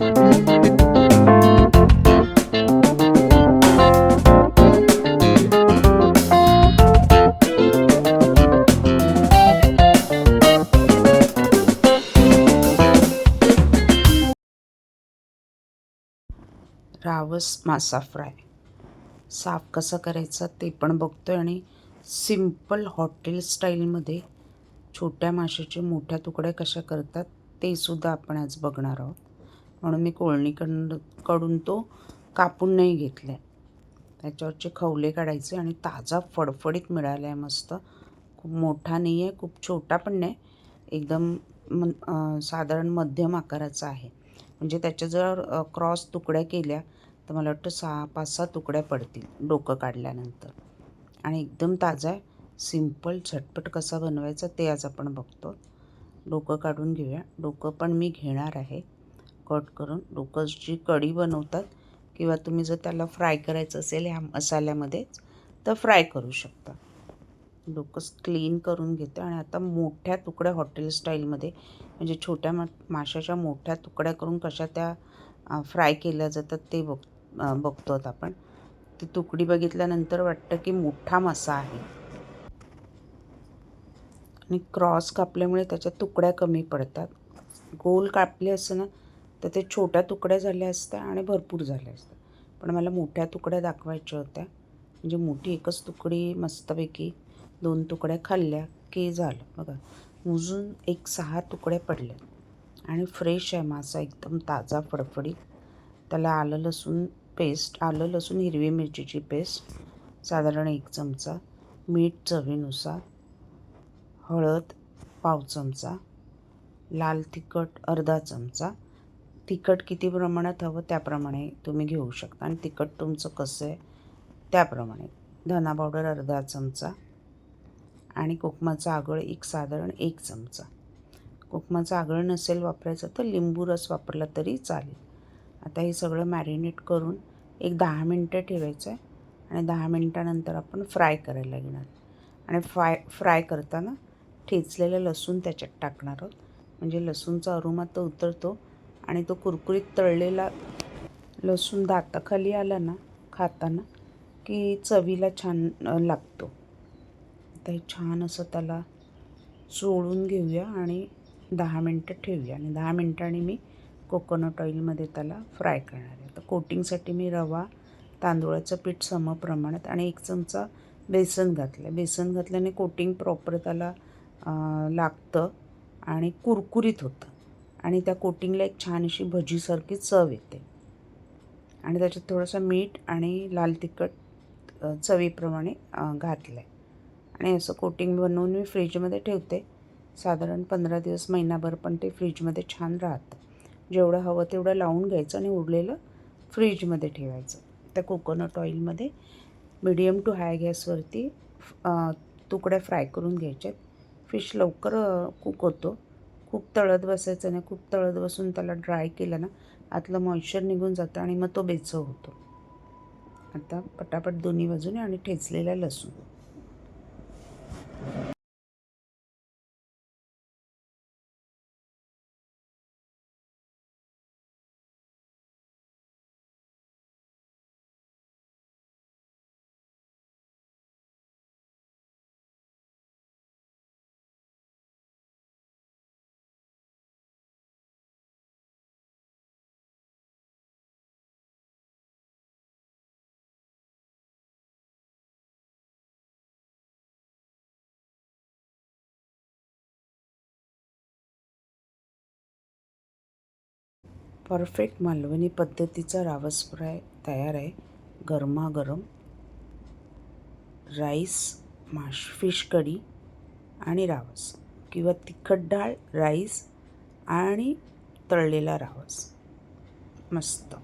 रावस मासा फ्राय. साफ कसं करायचं ते पण बघतो आहे आणि सिंपल हॉटेल स्टाईलमध्ये छोट्या माशाचे मोठ्या तुकड्या कशा करतात ते सुद्धा आपण आज बघणार आहोत. म्हणून मी कोळणीकडून कडून तो कापून नाही घेतला आहे त्याच्यावरचे खवले काढायचे आणि ताजा फडफडीत मिळाला आहे मस्त. खूप मोठा नाही आहे खूप छोटा पण नाही. एकदम मन साधारण मध्यम आकाराचा आहे. म्हणजे त्याच्या जर क्रॉस तुकड्या केल्या तर मला वाटतं सहा पाच सहा तुकड्या पडतील डोकं काढल्यानंतर. आणि एकदम ताजा आहे. सिंपल झटपट कसा बनवायचा ते आज आपण बघतो डोकं काढून घेऊया. डोकं पण मी घेणार आहे. कट करून डोकंची कढी बनवतात किंवा तुम्ही जर त्याला फ्राय करायचं असेल ह्या मसाल्यामध्येच तर फ्राय करू शकता. डोकं क्लीन करून घेते आणि आता मोठ्या तुकड्या हॉटेल स्टाईलमध्ये म्हणजे छोट्या मा माशाच्या मोठ्या तुकड्या करून कशा त्या फ्राय केल्या जातात ते बघ बघतो आहोत आपण. ती तुकडी बघितल्यानंतर वाटतं की मोठा मासा आहे. आणि क्रॉस कापल्यामुळे त्याच्या तुकड्या कमी पडतात. गोल कापले असं ना तर ते छोट्या तुकड्या झाल्या असत्या आणि भरपूर झाल्या असत्या. पण मला मोठ्या तुकड्या दाखवायच्या होत्या. म्हणजे मोठी एकच तुकडी मस्तपैकी दोन तुकड्या खाल्ल्या की झालं. बघा मोजून एक सहा तुकड्या पडल्या आणि फ्रेश आहे मासा एकदम ताजा फडफडीत त्याला आलं लसूण पेस्ट आलं लसूण हिरवी मिरचीची पेस्ट साधारण एक चमचा मीठ चवीनुसार हळद पाव चमचा लाल तिखट अर्धा चमचा तिखट किती प्रमाणात हवं त्याप्रमाणे तुम्ही घेऊ शकता. आणि तिखट तुमचं कसं आहे त्याप्रमाणे. धना पावडर अर्धा चमचा आणि कोकमाचा आगळ एक साधारण एक चमचा. कोकमाचा आगळ नसेल वापरायचं तर लिंबू रस वापरला तरी चालेल. आता हे सगळं मॅरिनेट करून एक दहा मिनटं ठेवायचं आहे. आणि दहा मिनटानंतर आपण फ्राय करायला घेणार आणि फ्राय फ्राय करताना ठेचलेलं लसूण त्याच्यात टाकणार आहोत. म्हणजे लसूणचा अरुमा तर उतरतो. आणि तो कुरकुरीत तळलेला लसूण दाताखाली आला ना खाताना की चवीला छान लागतो. आता छान असं त्याला चोळून घेऊया आणि दहा मिनटं ठेवूया. आणि दहा मिनटांनी मी कोकोनट ऑइलमध्ये त्याला फ्राय करणार आहे. तर कोटिंगसाठी मी रवा तांदूळाचं पीठ समप्रमाणात आणि एक चमचा बेसन घातलं बेसन घातल्याने कोटिंग प्रॉपर त्याला लागतं आणि कुरकुरीत होतं. आणि त्या कोटिंगला एक छान अशी भजीसारखी चव येते. आणि त्याच्यात थोडंसं मीठ आणि लाल तिखट चवीप्रमाणे घातलं आहे आणि असं कोटिंग बनवून मी फ्रीजमध्ये ठेवते. साधारण पंधरा दिवस महिनाभर पण ते फ्रीजमध्ये छान राहतं. जेवढं हवं तेवढं लावून घ्यायचं आणि उरलेलं फ्रीजमध्ये ठेवायचं. त्या कोकोनट ऑइलमध्ये मिडियम टू हाय गॅसवरती तुकड्या फ्राय करून घ्यायच्यात. फिश लवकर कुक होतो. खूप तळत बसायचं नाही खूप तळत बसून त्याला ड्राय केलं ना आतलं मॉइश्चर निघून जातं आणि मग तो बेचव होतो. आता पटापट दोन्ही बाजूने आणि ठेचलेला लसूण. परफेक्ट मालवणी पद्धतीचा रावस फ्राय तयार आहे. गरमागरम राईस माश फिश कढी आणि रावस किंवा तिखट डाळ राईस आणि तळलेला रावस. मस्त.